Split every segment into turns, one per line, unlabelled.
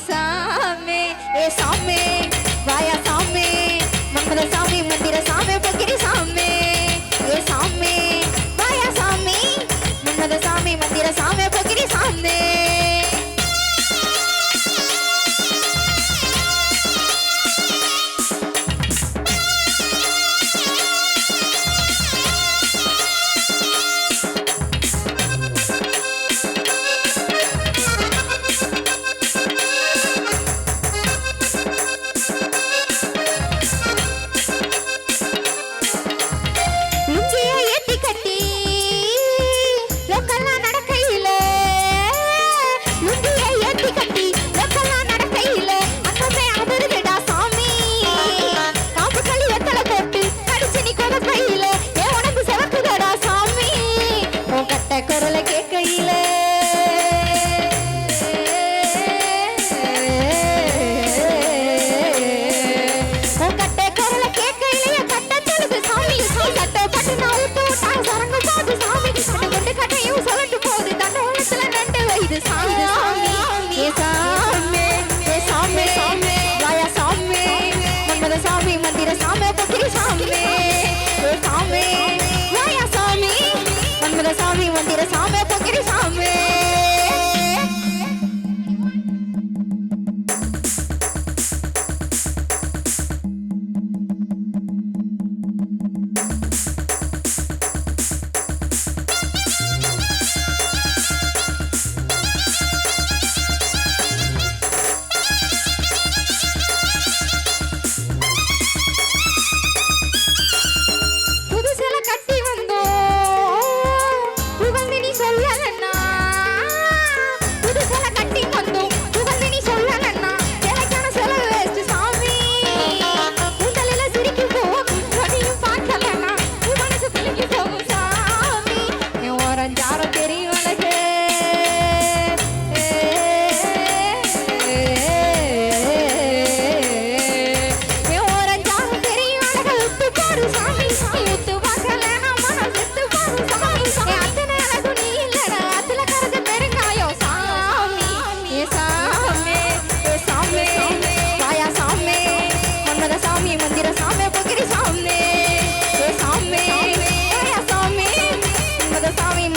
சாமே ஏ சாமே வாயா சாமே மங்கள சாமி மந்திர சாமே பக்கிரி சாமே.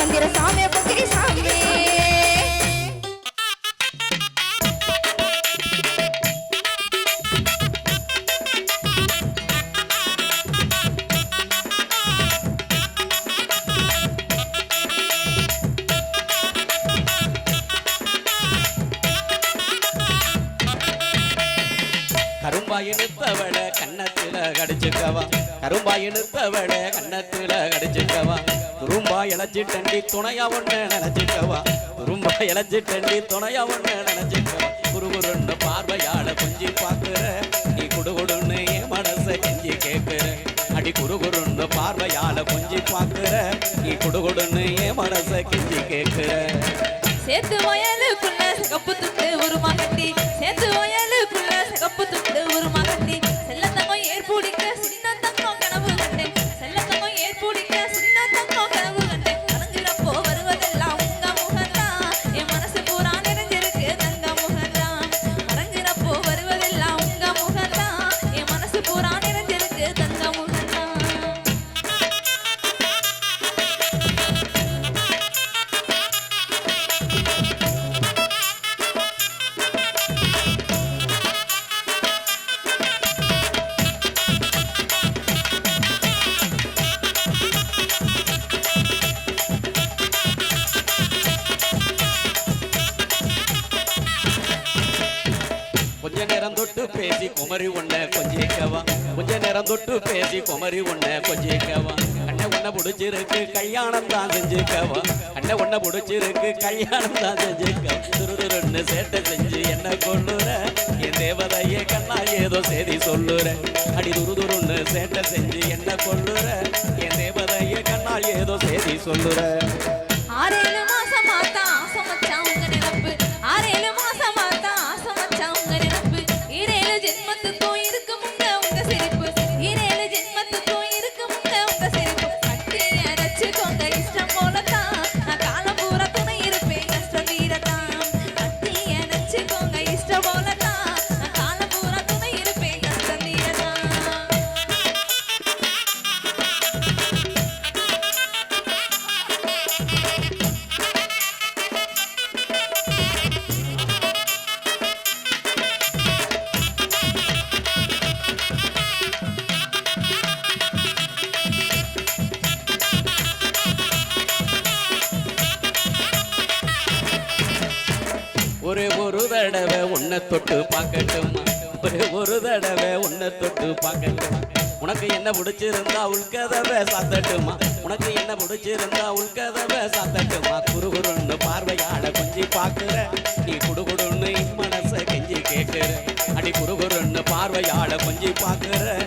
சந்திர சாமி பத்திரி சாமி
கரும்பாய் கண்ணத்துல கடிச்சுக்கவா. கரும்பாய் கண்ணத்துல கடிச்சுக்கவா. துரும்பா இழைச்சி தண்டி துணையா ஒண்ணு நினைச்சுக்கவா. துரும்பா இழைச்சி டண்டி துணையா ஒண்ணு நினைச்சுக்கவா. குருகுருன்னு பார்வையால கொஞ்சி பாக்குற நீ குடுகுடுன்னு என் மனசை கெஞ்சி கேட்குற. அடி குருகுருன்னு பார்வையால கொஞ்சி பாக்குற நீ குடுகுடுன்னு என் மனசை கெஞ்சி
கேட்குற. சேர்த்து வயலு
கொஞ்ச நேரம் தொட்டு பேசி குமரி உன்னை கொஞ்சிக்கவா. கொஞ்ச நேரம் தொட்டு பேசி குமரி உன்னை கொஞ்சிக்கவா. அண்ணன் உன்னை பிடிச்சிருக்கு கல்யாணம் தான் செஞ்சுக்கவா. அண்ணன் உன்னை பிடிச்சிருக்கு கல்யாணம் தான் செஞ்சுக்கவா. துருதுருன்னு சேட்டை செஞ்சு என்ன கொள்ளுற என் தேவதையே கண்ணா ஏதோ செய்தி சொல்லுற. அடி துருதுருன்னு சேட்டை செஞ்சு என்ன கொள்ளுற என் தேவதையே கண்ணா ஏதோ செய்தி சொல்லுற. ஒரு ஒரு தடவை உன்னை தொட்டு பார்க்கட்டுமா. ஒரு ஒரு தடவை உன்னை தொட்டு பார்க்கட்டும். உனக்கு என்ன பிடிச்சிருந்தா உள்கதவை சாத்தட்டுமா? உனக்கு என்ன பிடிச்சிருந்தா உள்கதவை சாத்தட்டுமா? குறுகுறுன்னு பார்வையாட கொஞ்சி பார்க்குற. நீ குடுகுடுன்னு மனசை கெஞ்சி கேட்குற. அடி குறுகுறுன்னு பார்வையாட கொஞ்சி பார்க்குற.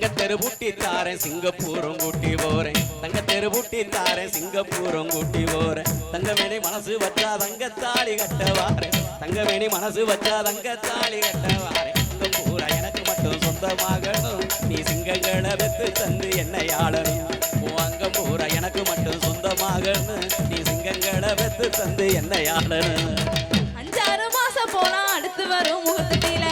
தங்க பூட்டி தாரேன் சிங்கப்பூரும் கூட்டி போறேன். தங்க பூட்டி தாரேன் சிங்கப்பூரும் கூட்டி போறேன். தங்கமேனி மனசு வச்சா தங்கத்தாலி கட்ட வாரேன். தங்கமேனி மனசு வச்சா தங்கத்தாலி கட்ட வாரேன். பூரா எனக்கு மட்டும் சொந்தமாகணும். நீ சிங்கங்களை வெத்து தந்து என்னை ஆளணும். அங்க பூரா எனக்கு மட்டும் சொந்தமாகணும். நீ சிங்கங்களை வெத்து தந்து என்னை ஆளணும்.
அஞ்சாறு மாசம் போனா அடுத்து வரும் முகூர்த்தத்தில